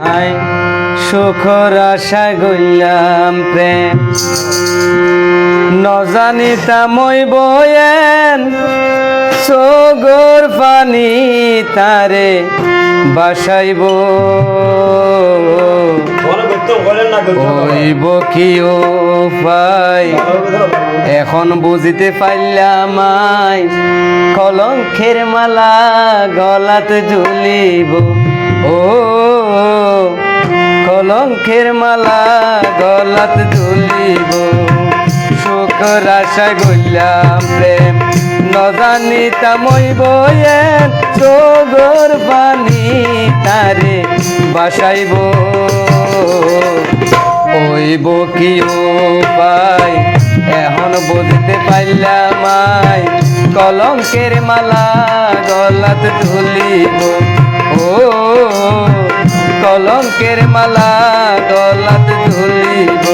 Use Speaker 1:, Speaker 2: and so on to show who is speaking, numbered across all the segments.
Speaker 1: I সুখর আশা গইলাম প্রেম। নজানিতা মই বয়েন সগর পানি তারে বাসাইব। হইব কি উপায়? এখন বুঝিতে পারলাম আই কলঙ্কের মালা গলাতে ঝুলিব। ও কলঙ্কের মালা গলাত ঝুলিব শুকর আশা গইলাম প্রেম। নজানি তামই বয়েন চোগর বাণী তারে বাসাইব। ওইব কি পাই এখন বুঝতে পারলাম আই। কলঙ্কের মালা গলাত তুলিব ও কলঙ্কের মালা গলাত তুলিব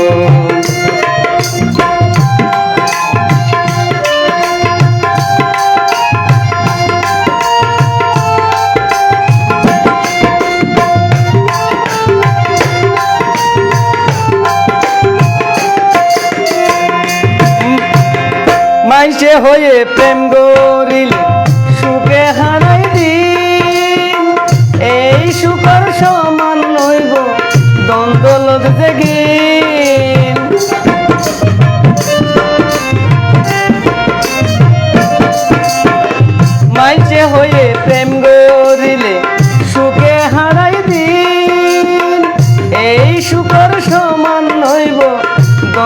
Speaker 1: মাইসে হয়ে প্রেম গরিল সমান দ্বন্দ্ব দ্বন্দ্বলত দেখিন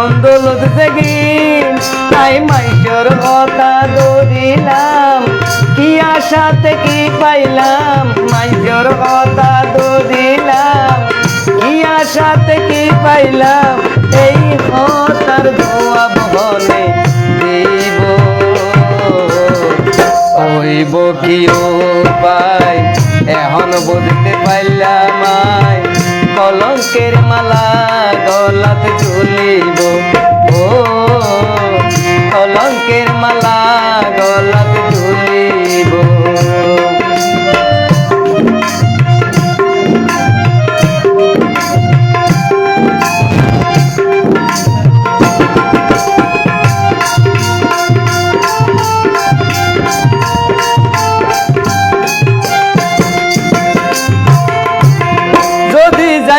Speaker 1: দ্বন্দ্বলত দেখিন, তাই মাইসর কথা দৌড়িলাম কি আশাতে কি পাইলাম মাইসর কথা দৌড়িলাম কি আশাতে কি পাইলাম, এই হতার ধোয়া বহনে দিব। হইব কি উপায় এখন বুঝতে পারলাম আয় কলঙ্কের মালা গলাত ঝুলিব। ও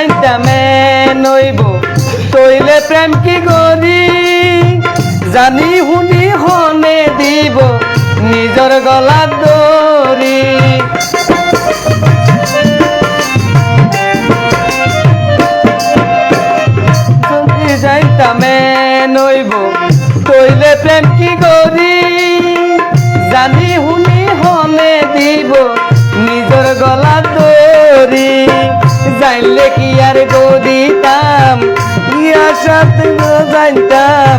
Speaker 1: যদি যাইতাম নইব তৈলে প্রেম কি গরি জানি শুনি হনে দিব, নিজর গলা দরি যদি যাইতাম নইব তৈলে প্রেম কি গরি জানি শুনি হনে দিব, নিজর গলা দরি জানলে কি আর গো দিতাম? সাথে গো জানতাম।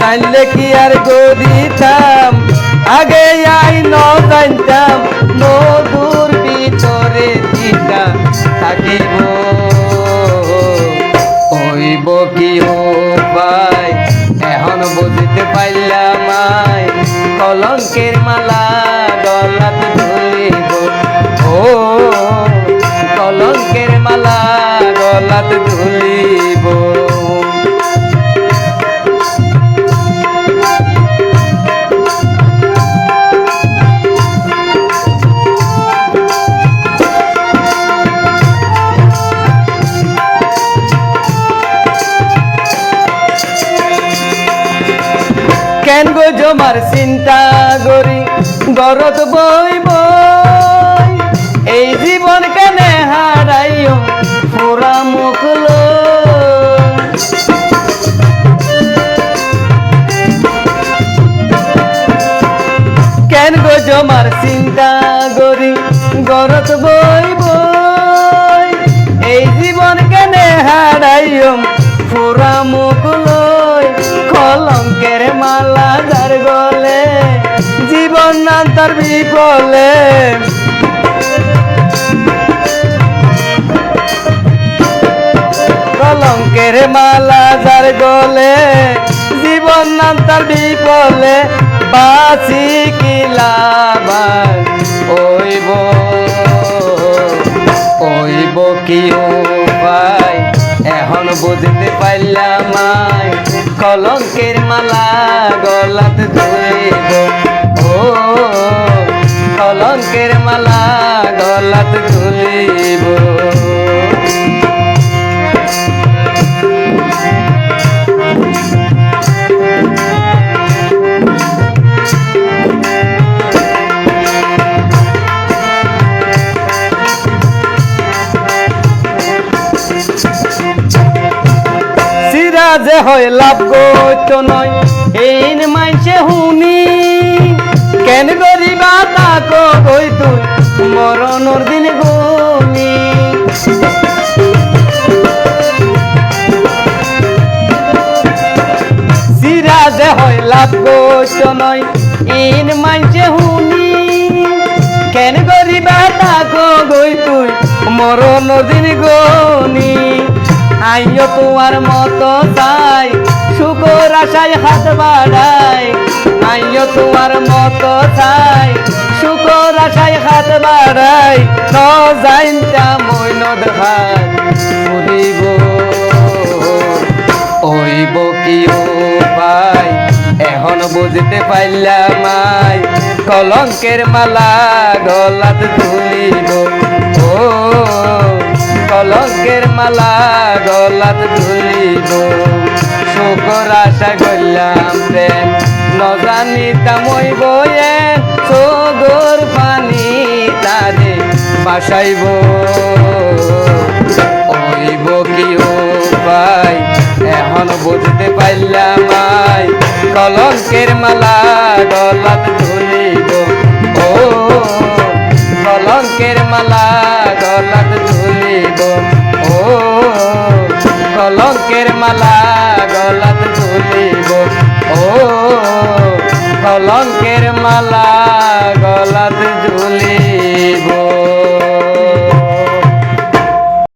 Speaker 1: জানলে কি আর গো দিতাম? আগে আই ন জানতাম নদূর ভিতরে চিতা থাকিব, হইব কি উপায়? এখন বুঝতে পারলাম আই, কলঙ্কের মালা গলাত ধরিব। কেন গো জমার চিন্তা করি? গরত বই বই এই জীবন কেনে হারাইও? পুরা মুখ কেন গো জমার চিন্তা করি গরত বই বই? এই জীবন কেনে হারাইও পুরা মুখ লই, কলঙ্কের মালা যার গলে, জীবন নান্তর বিপলে কলঙ্কের মালা যার গলে, জীবন নান্তর বিপলে, বাঁচি কিলা ওইব ওইব ওইব কি উপায়? এখন বুঝতে পারলাম কলঙ্কের মালা গলাত ধরিব। ও, কলঙ্কের মালা গলাত ধরিব। সিরাজে হয় লাভ গত নয়। এইন মাইছে হুনি, কেন গরিবা তাক গই তুই, মরণর দিন গুনি সিরাজে হয় লাভ গত নয় ইন মাইছে হুনি, কেন গরিবা তাক গই তুই, মরণর দিন গনি আইও তোমার মতো চাই শুকর আশায় হাত বাড়াই। আইও তোমার মতো চাই শুকর আশায় হাত বাড়াই। ন যাইতা মই নদহাই ফুরিব ওইব কি উপায় এখন বুঝতে পাইলাম আই, কলঙ্কের মালা গলাত তুলিব। ও কলঙ্কের মালা গলাত তুলিব শুকর আশা করলাম প্রেম নজানিতাম ওই বয়ে সগর পানি তারে বাসাইব। ওইব কি উপায়, এখন বুঝতে পারলাম আই, কলঙ্কের মালা গলাত ধুলিব। ও কলঙ্কের মালা গলাত ঝুলিব। ও কলঙ্কের মালা গলাত ঝুলিব। ও কলঙ্কের মালা গলাত ঝুলিব।